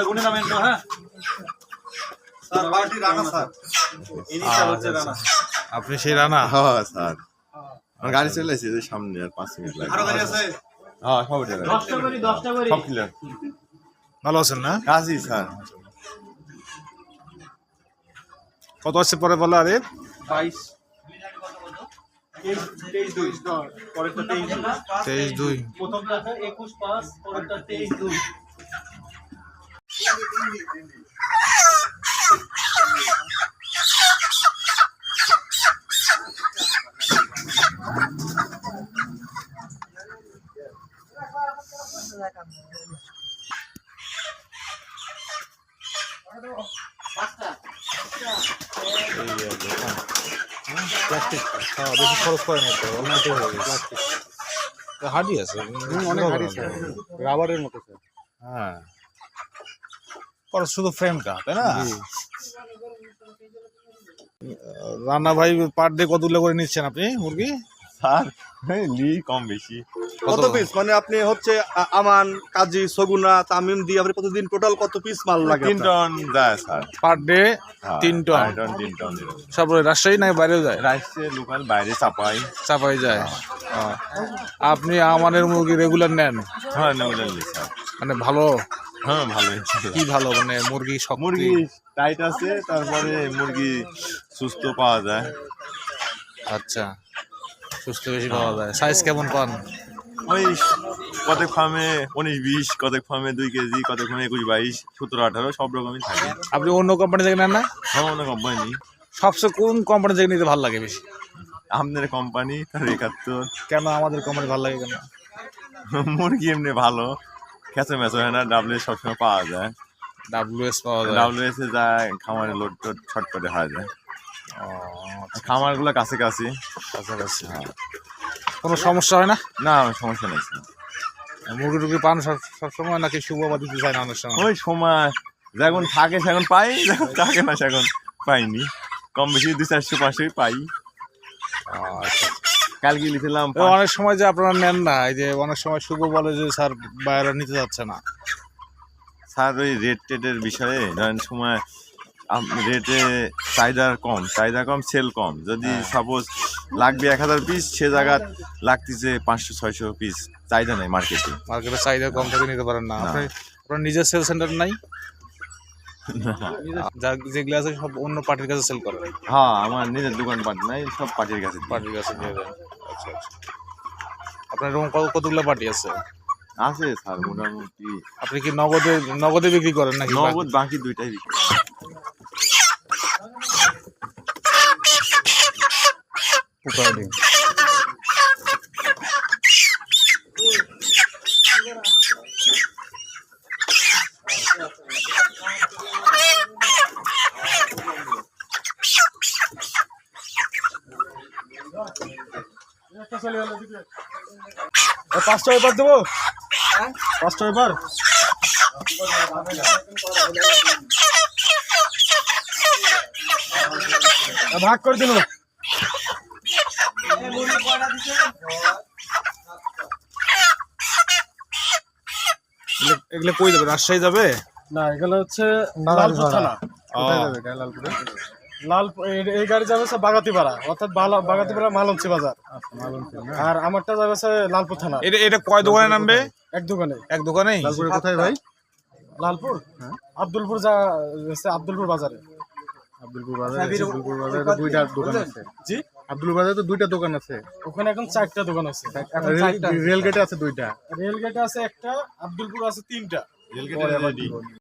গুনে নামেন তো হ্যাঁ sir party Rana sir initial হচ্ছে রানা আপনি সেই রানা? হ্যাঁ স্যার। আমার গাড়ি চলে এসেছে যে সামনে আর পাঁচ মিনিট লাগবে। আরও গাড়ি আছে? হ্যাঁ সব করি সব ক্লিয়ার ভালো আছেন না? কাজই স্যার। কত আছে পরে বলো আরে? বাইশ। তেইশ দুই প্রথমটা একুশ পাঁচ পরেরটা তেইশ দুই। খরচ আছে রাবারের মতো হ্যাঁ শুধু ফ্রেমটা তাই না রান্না ভাই পার ডে কতগুলো করে নিচ্ছেন আপনি মুরগি? স্যার লি কম বেশি। কত পিস মানে আপনি হচ্ছে আমান কাজী সগুনা তামিম দিয়ে আপনি প্রতিদিন টোটাল কত পিস মাল লাগে তিন টন যায় স্যার। পার ডে হ্যাঁ, তিন টন টন তিন টন এরকম। সব রাজশাহী না বাইরেও যায়? রাইসে লোকাল বাইরে চাপাই। চাপাই যায়। আপনি আমাদের মুরগি রেগুলার নেন? হ্যাঁ নেউলালি স্যার। মানে ভালো? হ্যাঁ ভালো কি ভালো মানে মুরগি শক্তি? মুরগি টাইট আছে তারপরে মুরগি সুস্থ পাওয়া যায়। আচ্ছা। সুস্থ বেশি পাওয়া যায়। সাইজ কেমন পান? ওই কতক ফার্মে উনিশ বিশ কতক ফার্মে দুই কেজি কতক ফার্মে একুশ বাইশ সতেরো আঠারো সব রকমই থাকে। আপনি অন্য কোম্পানি থেকে নেন না? হ্যাঁ অন্য কোম্পানি সবচেয়ে কোন কোম্পানি থেকে নিতে ভালো লাগে বেশি? আপনার কোম্পানি তার একাত্তর। কেন আমাদের কোম্পানি ভালো লাগে কেন? মুরগি এমনি ভালো। খেঁচো মেচো হয় না ডাবলে সবসময় পাওয়া যায়। ডাব্লিউ এস পাওয়া যায়। ডাবলে এসে যায় খামারে লোড টোড ছটপটে হয়ে যায়। ও, খামারগুলো কাছে কাছে কাছাকাছি কোনো সমস্যা হয় না? না সমস্যা নেই মুরগি টুরগি পান সব- সবসময় নাকি শুভ বা দিতে চায় না অনেক সময়? ওই সময় যখন থাকে সেখন পাই যখন থাকে না সেখন পাইনি। কম বেশি দুই চারশো পাঁচশোই পাই। আচ্ছা। কালকে লিখলাম অনেক সময় যে আপনারা নেন না এই যে অনেক সময় শুভ বলে যে স্যার বাইরে নিতে যাচ্ছে না। স্যার ওই রেট টেটের বিষয়ে ধরেন সময় রেটে চাহিদা কম চাহিদা কম সেল কম। যদি হ্যাঁ। সাপোজ লাগবে এক হাজার পিস সে জায়গা লাগতেছে পাঁচশো ছয়শো পিস চাহিদা নেই মার্কেটে মার্কেটে চাহিদা কম থেকে নিতে পারেন না। না। আপনি আপনার নিজের সেল সেন্টার নাই? যেগুলো আছে সব অন্য পার্টির কাছে সেল করেন। হ্যাঁ আমার নিজের দোকান পাট নাই সব পার্টির কাছে পার্টির কাছে দিয়ে দেন। আচ্ছা আচ্ছা। আপনার এরকম কত কতগুলো পার্টি আছে? আছে স্যার মোটামুটি আপনি কি নগদে নগদে বিক্রি করেন নাকি নগদ বাকি? দুইটাই বিক্রি পাঁচটা এবার দেবো? পাঁচটা এবার ভাগ করে দিল এগুলো- কই যাবে? রাজশাহী যাবে? না এগুলো হচ্ছে লালপুর থানা। লাল এই- গাড়ি যাবে হচ্ছে বাগাতিপাড়া অর্থাৎ বাগাতিপাড়া মালঞ্চি বাজার। আর আমারটা যাবে হচ্ছে লালপুর থানা। এটা এটা কয় দোকানে নামবে? এক দোকানে। এক দোকানেই? কোথায় ভাই? লালপুর? আব্দুলপুর যা হচ্ছে আব্দুলপুর বাজারে। আব্দুলপুর বাজারে আব্দুলপুর বাজারে দুইটা দোকান আছে। জি? আব্দুলপুর বাজারে তো দুইটা দোকান আছে। ওখানে এখন চারটা দোকান আছে। রেলগেটে রেল- গেটে আছে। দুইটা। রেল গেটে আছে একটা আব্দুলপুর আছে তিনটা। রেলগেটে।